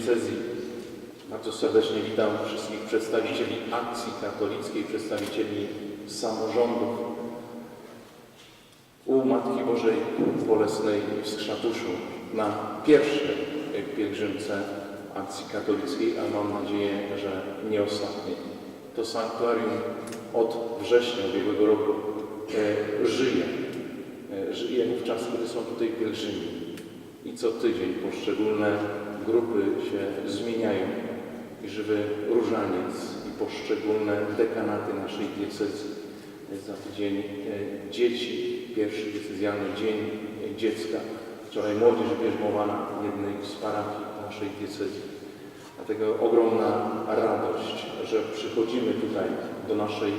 diecezji. Bardzo serdecznie witam wszystkich przedstawicieli akcji katolickiej, przedstawicieli samorządów u Matki Bożej Bolesnej w Skrzatuszu na pierwszej pielgrzymce akcji katolickiej, a mam nadzieję, że nie ostatniej. To sanktuarium od września ubiegłego roku e, żyje. E, żyje wówczas, kiedy są tutaj pielgrzymi. I co tydzień poszczególne grupy się zmieniają. I żywy różaniec i poszczególne dekanaty naszej diecezji. Za tydzień e, dzieci, pierwszy diecezjalny dzień e, dziecka. Wczoraj młodzież bierzmowana w jednej z parafii naszej diecezji. Dlatego ogromna radość, że przychodzimy tutaj do naszej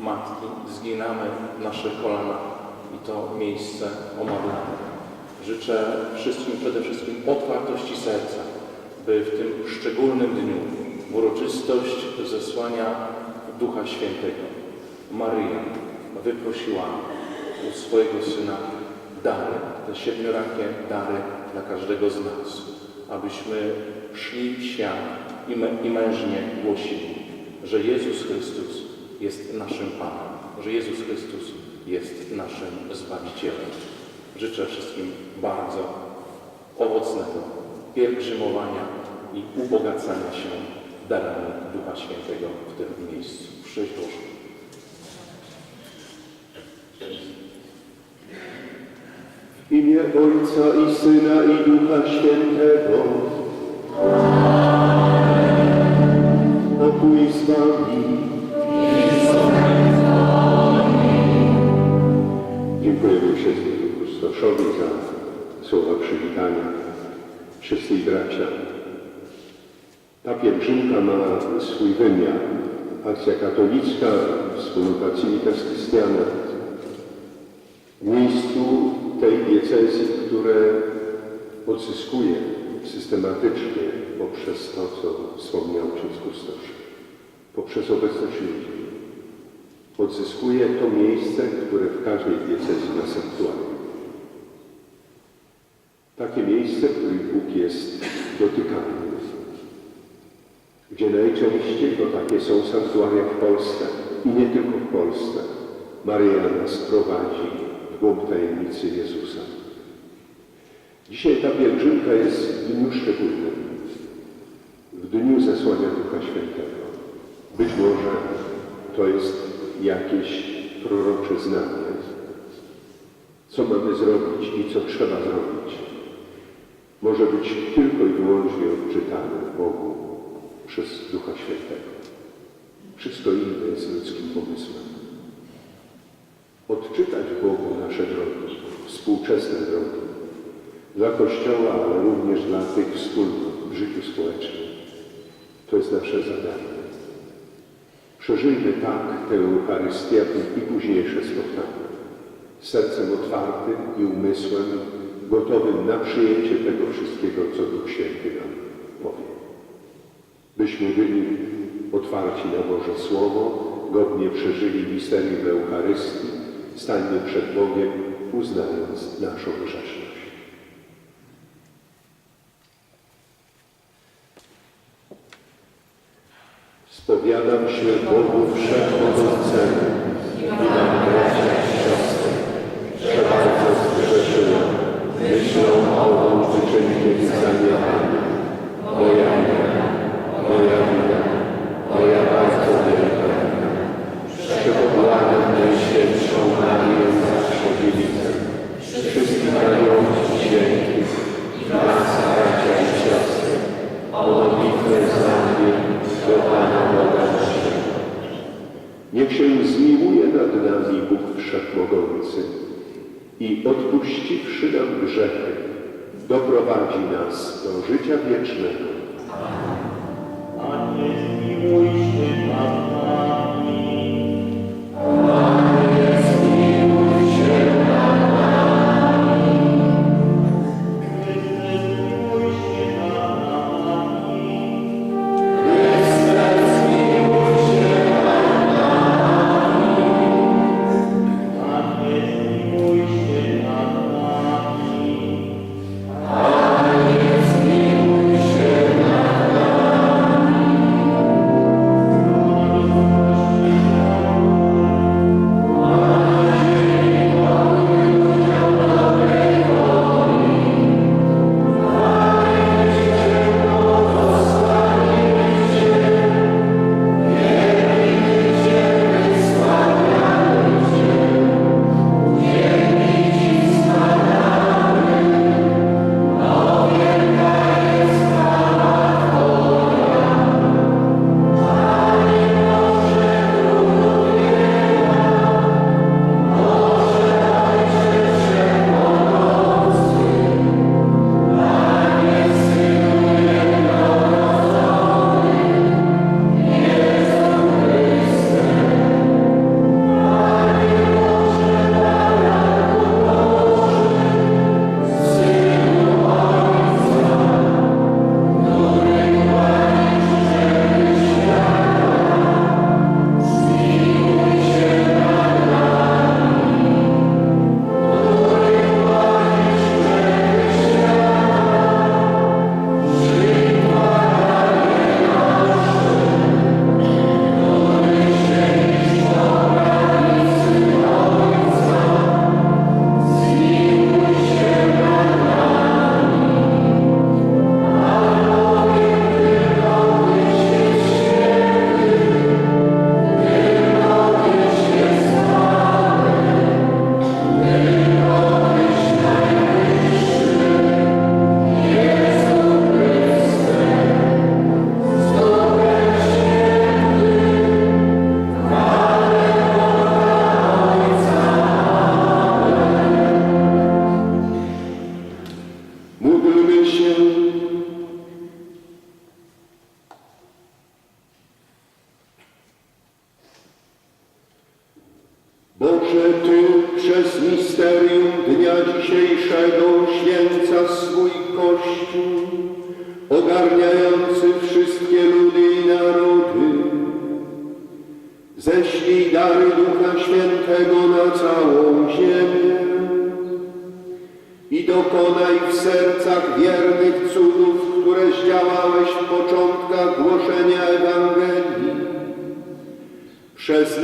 Matki, zginamy nasze kolana i to miejsce omawiamy. Życzę wszystkim przede wszystkim otwartości serca, by w tym szczególnym dniu uroczystość zesłania Ducha Świętego Maryja wyprosiła u swojego Syna dary, te siedmiorakie dary dla każdego z nas, abyśmy szli w świat i mężnie głosili, że Jezus Chrystus jest naszym Panem, że Jezus Chrystus jest naszym Zbawicielem. Życzę wszystkim bardzo owocnego pielgrzymowania i ubogacania się darami Ducha Świętego w tym miejscu. Szczęść Boże. W imię Ojca i Syna i Ducha Świętego. Pokój z Wami. Dziękujemy wszystkim Krystoszowi za słowa przywitania. Wszyscy bracia. Ta pielgrzymka ma swój wymiar. Akcja katolicka, wspólnota Civicas Christiana w miejscu tej diecezji, które odzyskuje systematycznie poprzez to, co wspomniał ksiądz Kustosz, poprzez obecność ludzi. Odzyskuje to miejsce, które w każdej diecezji ma sanktuarium. Takie miejsce, w którym Bóg jest dotykany. Gdzie najczęściej to takie są sanktuaria w Polsce i nie tylko w Polsce. Maryja nas prowadzi w głąb tajemnicy Jezusa. Dzisiaj ta pielgrzymka jest w dniu szczególnym, w dniu zesłania Ducha Świętego. Być może to jest jakieś prorocze znanie, co mamy zrobić i co trzeba zrobić. Może być tylko i wyłącznie odczytane w Bogu przez Ducha Świętego. Wszystko inne jest ludzkim pomysłem odczytać Bogu nasze drogi, współczesne drogi, dla Kościoła, ale również dla tych wspólnot w życiu społecznym. To jest nasze zadanie. Przeżyjmy tak tę Eucharystię i późniejsze spotkanie. Sercem otwartym i umysłem gotowym na przyjęcie tego wszystkiego, co Duch Święty nam. Byśmy byli otwarci na Boże Słowo, godnie przeżyli misterium Eucharystii, stańmy przed Bogiem, uznając naszą grzeszność. Spowiadam się Bogu Wszechmogącemu i wam bracia i siostry, że bardzo zgrzeszyłem myślą, mową, życzeniem i zaniechaniem. Moja wina, moja wina, moja bardzo wielka wina. Przebłagam Najświętszą Marię zawsze dziewicę, wszystkich aniołów i świętych i was, bracia i siostry, o modlitwę za mnie do Pana Boga naszego. Niech się zmiłuje nad nami Wszechmogący i odpuściwszy nam grzechy, doprowadzi nas do życia wiecznego. Zmiłuj się nad nami. przez misterium dnia dzisiejszego święca swój Kościół, ogarniający wszystkie ludy i narody. Ześlij dary Ducha Świętego na całą ziemię i dokonaj w sercach wiernych cudów, które zdziałałeś w początkach głoszenia Ewangelii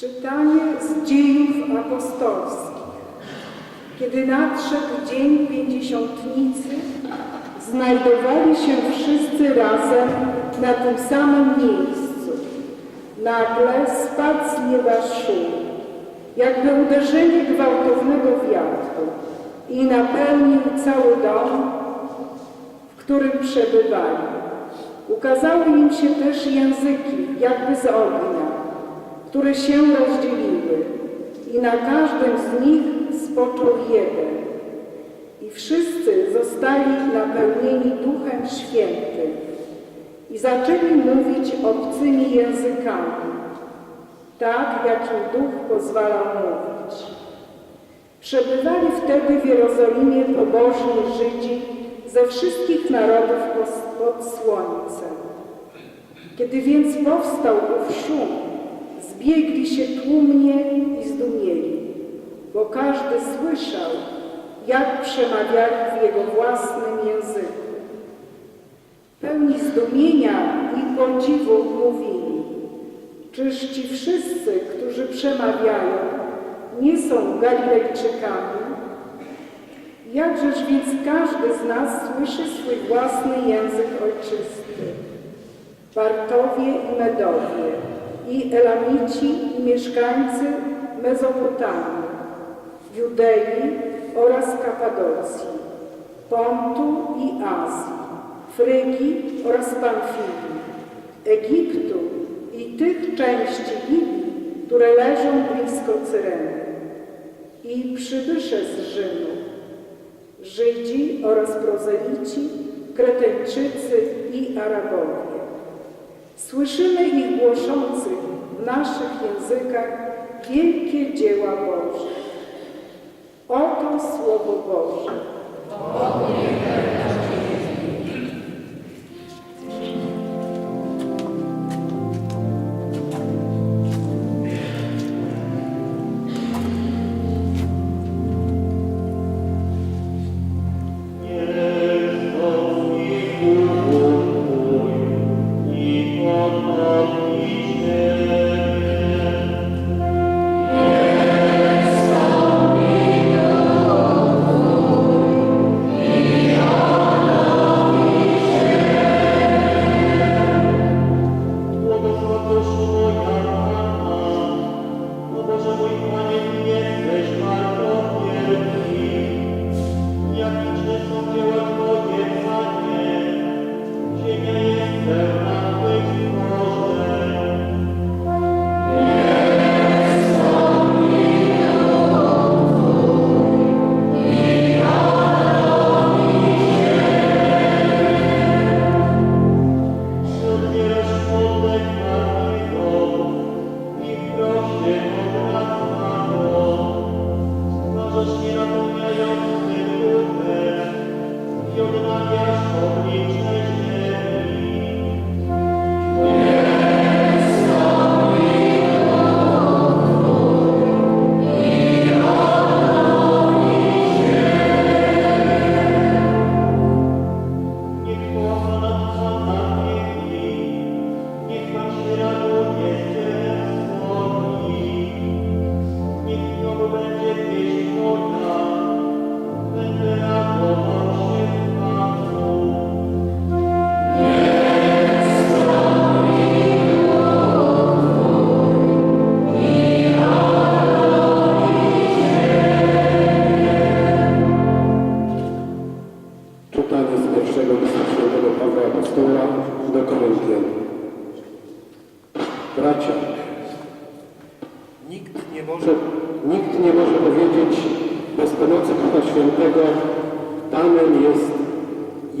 Czytanie z dziejów apostolskich. Kiedy nadszedł dzień pięćdziesiątnicy, znajdowali się wszyscy razem na tym samym miejscu. Nagle spadł z nieba szum, jakby uderzenie gwałtownego wiatru i napełnił cały dom, w którym przebywali. Ukazały im się też języki, jakby z ognia, które się rozdzieliły i na każdym z nich spoczął jeden. I wszyscy zostali napełnieni Duchem Świętym i zaczęli mówić obcymi językami, tak jak im Duch pozwalał mówić. Przebywali wtedy w Jerozolimie pobożni Żydzi ze wszystkich narodów pod słońcem. Kiedy więc powstał ów szum, zbiegli się tłumnie i zdumieli, bo każdy słyszał, jak przemawiali w jego własnym języku. Pełni zdumienia i podziwu mówili, czyż ci wszyscy, którzy przemawiają, nie są Galilejczykami? Jakżeż więc każdy z nas słyszy swój własny język ojczysty? Partowie i Medowie, i Elamici, i mieszkańcy Mezopotamii, Judei oraz Kapadocji, Pontu i Azji, Frygii oraz Pamfilii, Egiptu i tych części Libii, które leżą blisko Cyreny, i przybysze z Rzymu, Żydzi oraz prozelici, Kreteńczycy i Arabowie. Słyszymy ich głoszących w naszych językach wielkie dzieła Boże. Oto Słowo Boże. Błogosławiość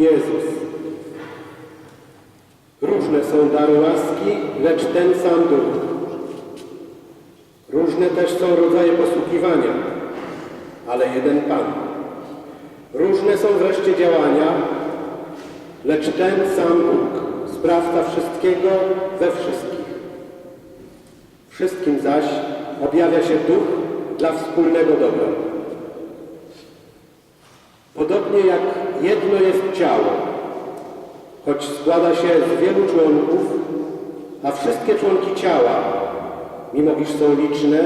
Jezus. Różne są dary łaski, lecz ten sam Duch. Różne też są rodzaje posługiwania, ale jeden Pan. Różne są wreszcie działania, lecz ten sam Bóg, sprawca wszystkiego we wszystkich. Wszystkim zaś objawia się Duch dla wspólnego dobra. Podobnie jak jedno jest ciało, choć składa się z wielu członków, a wszystkie członki ciała, mimo iż są liczne,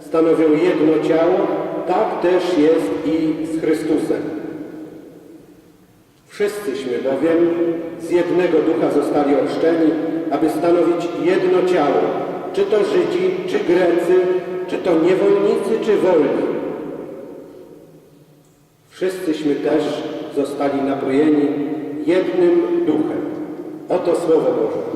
stanowią jedno ciało, tak też jest i z Chrystusem. Wszyscyśmy bowiem z jednego ducha zostali ochrzczeni, aby stanowić jedno ciało, czy to Żydzi, czy Grecy, czy to niewolnicy, czy wolni. Wszyscyśmy też zostali napojeni jednym duchem. Oto Słowo Boże.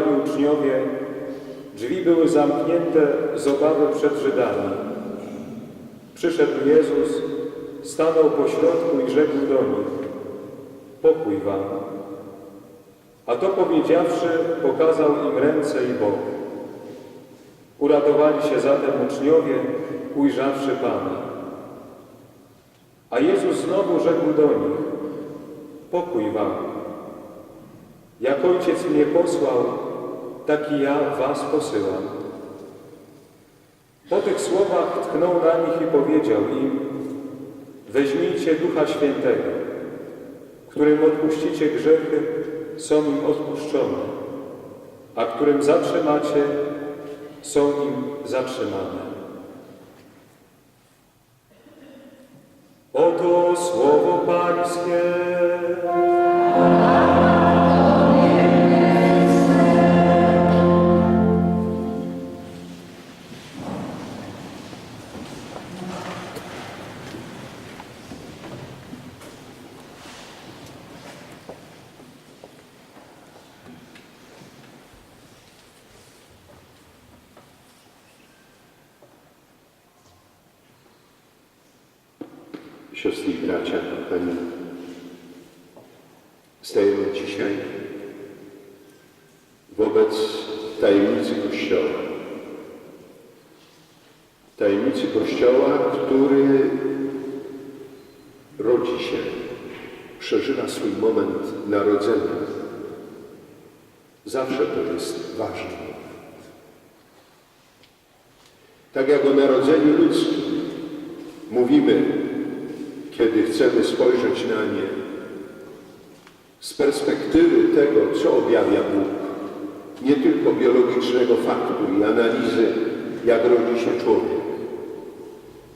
Przebywali uczniowie, drzwi były zamknięte z obawy przed Żydami. Przyszedł Jezus, stanął pośrodku i rzekł do nich, pokój wam. A to powiedziawszy, pokazał im ręce i bok. Uradowali się zatem uczniowie, ujrzawszy Pana. A Jezus znowu rzekł do nich, pokój wam. Jak Ojciec mnie posłał, tak i ja was posyłam. Po tych słowach tknął na nich i powiedział im, weźmijcie Ducha Świętego, którym odpuścicie grzechy, są im odpuszczone, a którym zatrzymacie, są im zatrzymane. Oto słowo Pańskie. Mówimy, kiedy chcemy spojrzeć na nie z perspektywy tego, co objawia Bóg, nie tylko biologicznego faktu i analizy, jak rodzi się człowiek.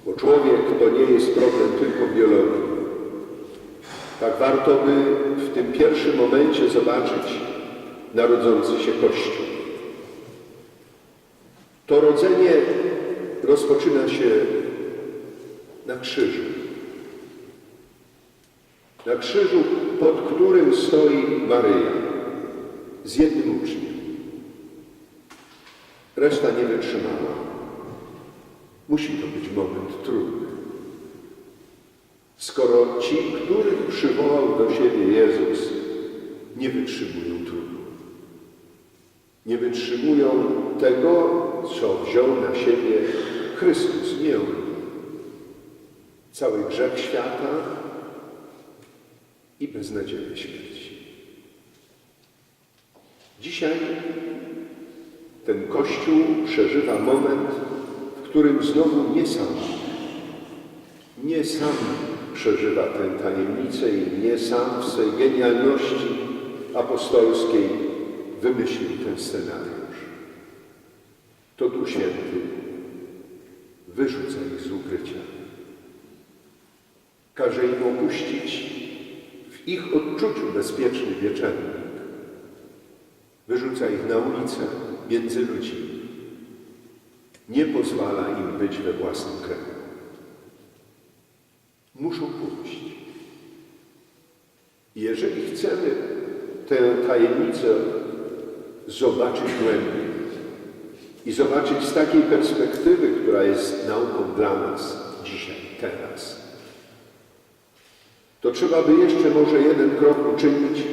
Bo człowiek to nie jest problem tylko biologii. Tak warto by w tym pierwszym momencie zobaczyć narodzący się Kościół. To rodzenie rozpoczyna się na krzyżu. Na krzyżu, pod którym stoi Maryja z jednym uczniem. Reszta nie wytrzymała. Musi to być moment trudny. Skoro ci, których przywołał do siebie Jezus, nie wytrzymują trudu. Nie wytrzymują tego, co wziął na siebie Chrystus, nie on. Cały grzech świata i beznadzieję śmierci. Dzisiaj ten Kościół przeżywa moment, w którym znowu nie sam, nie sam przeżywa tę tajemnicę i nie sam w swej genialności apostolskiej wymyślił ten scenariusz. To Duch Święty wyrzuca ich z ukrycia. Każe im opuścić w ich odczuciu bezpieczny wieczernik. Wyrzuca ich na ulicę między ludzi. Nie pozwala im być we własnym kraju. Muszą pójść. Jeżeli chcemy tę tajemnicę zobaczyć głębiej i zobaczyć z takiej perspektywy, która jest nauką dla nas dzisiaj, teraz, to trzeba by jeszcze może jeden krok uczynić,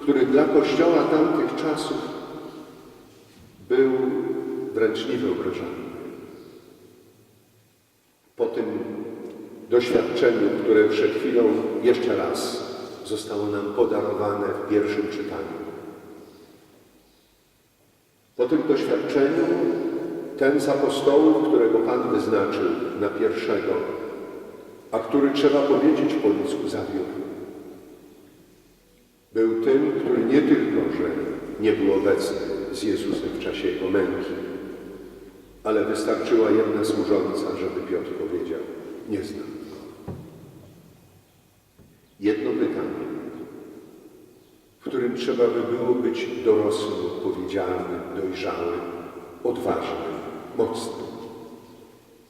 który dla Kościoła tamtych czasów był wręcz niewyobrażalny. Po tym doświadczeniu, które przed chwilą jeszcze raz zostało nam podarowane w pierwszym czytaniu. Po tym doświadczeniu ten z apostołów, którego Pan wyznaczył na pierwszego, a który trzeba powiedzieć po ludzku zawiódł. Był tym, który nie tylko, że nie był obecny z Jezusem w czasie Jego męki, ale wystarczyła jedna służąca, żeby Piotr powiedział, nie znam go. Jedno pytanie, w którym trzeba by było być dorosłym, odpowiedzialnym, dojrzałym, odważnym, mocnym.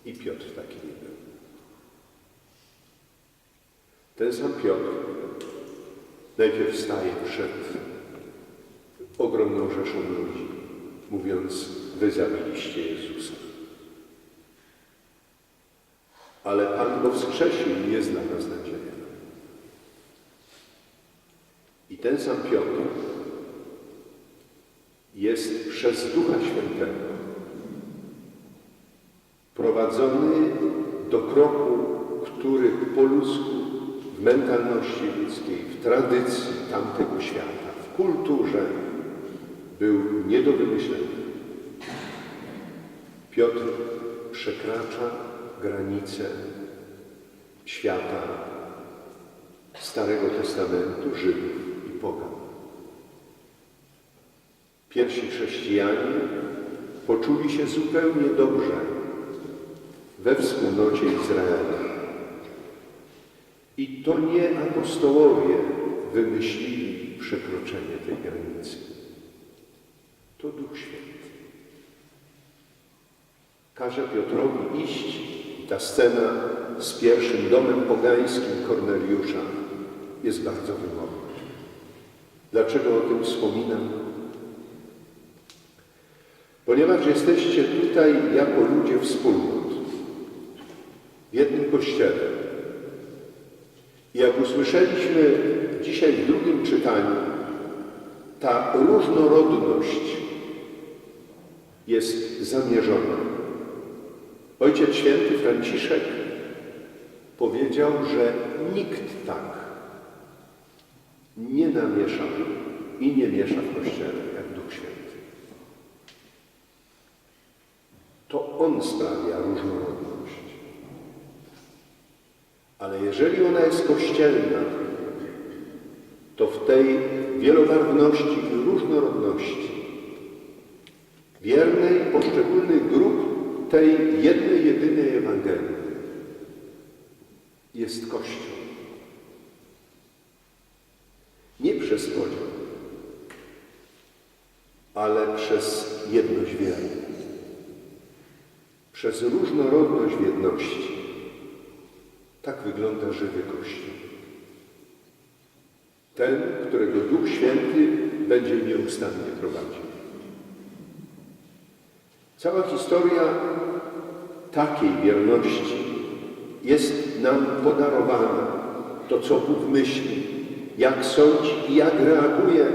I Piotr taki nie był. Ten sam Piotr najpierw staje przed ogromną rzeszą ludzi, mówiąc, wy zabiliście Jezusa. Ale Pan go wskrzesił i jest nas nadzieja. I ten sam Piotr jest przez Ducha Świętego doprowadzony do kroku, który po ludzku, mentalności ludzkiej, w tradycji tamtego świata, w kulturze był nie do wymyślenia. Piotr przekracza granice świata Starego Testamentu, Żydów i Pogan. Pierwsi chrześcijanie poczuli się zupełnie dobrze we wspólnocie Izraela. I to nie apostołowie wymyślili przekroczenie tej granicy. To Duch Święty. Każe Piotrowi iść. I ta scena z pierwszym domem pogańskim Korneliusza jest bardzo wymowna. Dlaczego o tym wspominam? Ponieważ jesteście tutaj jako ludzie wspólnot, w jednym kościele. Jak usłyszeliśmy dzisiaj w drugim czytaniu, ta różnorodność jest zamierzona. Ojciec Święty Franciszek powiedział, że nikt tak nie namiesza i nie miesza w Kościele jak Duch Święty. To On sprawia różnorodność. Ale jeżeli ona jest kościelna, to w tej wielobarwności i różnorodności, wiernej poszczególnych grup tej jednej, jedynej Ewangelii jest Kościół. Nie przez podział, ale przez jedność wiary. Przez różnorodność w jedności. Tak wygląda żywy Kościół. Ten, którego Duch Święty będzie nieustannie prowadził. Cała historia takiej wierności jest nam podarowana. To, co Bóg myśli, jak sądzi i jak reaguje,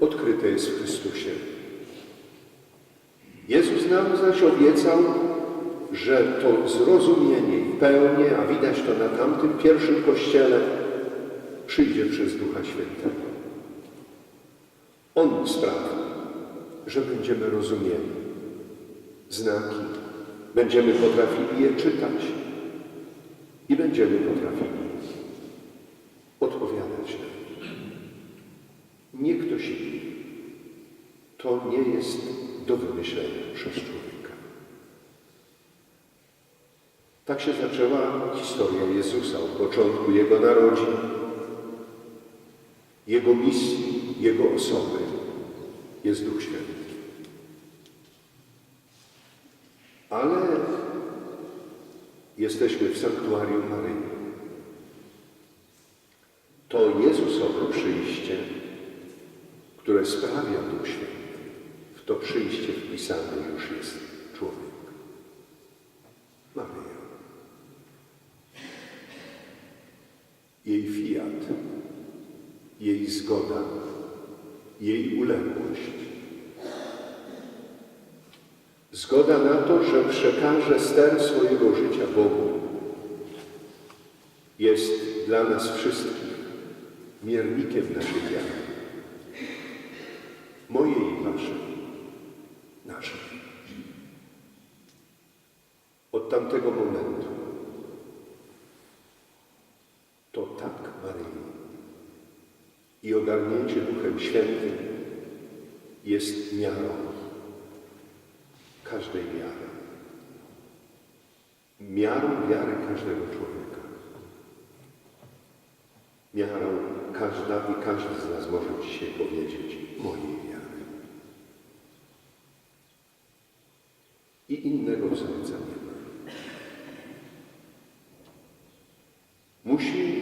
odkryte jest w Chrystusie. Jezus nam zaś obiecał, że to zrozumienie i pełnię, a widać to na tamtym pierwszym kościele, przyjdzie przez Ducha Świętego. On sprawi, że będziemy rozumieli znaki, będziemy potrafili je czytać i będziemy potrafili odpowiadać na nie. Nie ktoś. To nie jest do wymyślenia przez człowieka. Tak się zaczęła historia Jezusa od początku Jego narodzin, Jego misji, Jego osoby jest Duch Święty. Ale jesteśmy w sanktuarium Maryi. To Jezusowe przyjście, które sprawia Duch Święty. W to przyjście wpisany już jest człowiek. Maryja. Jej fiat, jej zgoda, jej uległość. Zgoda na to, że przekaże ster swojego życia Bogu, jest dla nas wszystkich miernikiem naszej wiary. Mojej i waszej, naszej. Od tamtego momentu to tak Maryi i ogarnięcie Duchem Świętym jest miarą każdej wiary. Miarą wiary każdego człowieka. Miarą każda i każdy z nas może dzisiaj powiedzieć mojej wiary. I innego wzorca nie ma. Musi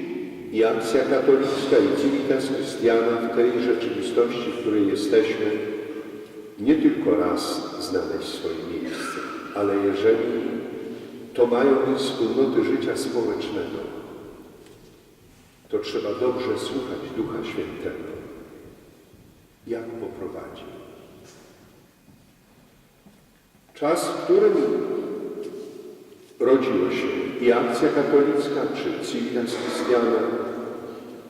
i akcja katolicka i Civitas Christiana w tej rzeczywistości, w której jesteśmy, nie tylko raz znaleźć swoje miejsce, ale jeżeli to mają być wspólnoty życia społecznego, to trzeba dobrze słuchać Ducha Świętego, jak poprowadzi. Czas, w którym rodziło się i akcja katolicka, czy Civitas Christiana,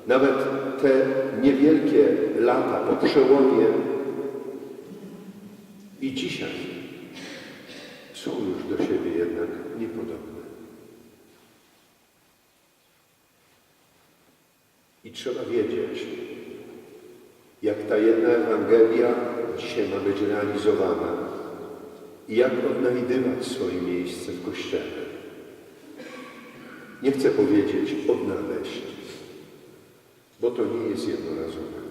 nawet te niewielkie lata po przełomie i dzisiaj są już do siebie jednak niepodobne. I trzeba wiedzieć, jak ta jedna Ewangelia dzisiaj ma być realizowana i jak odnajdywać swoje miejsce w Kościele. Nie chcę powiedzieć odnaleźć, bo to nie jest jednorazowe.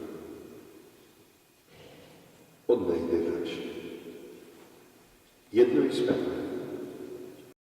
Odnajdywać. Jedno jest pewne.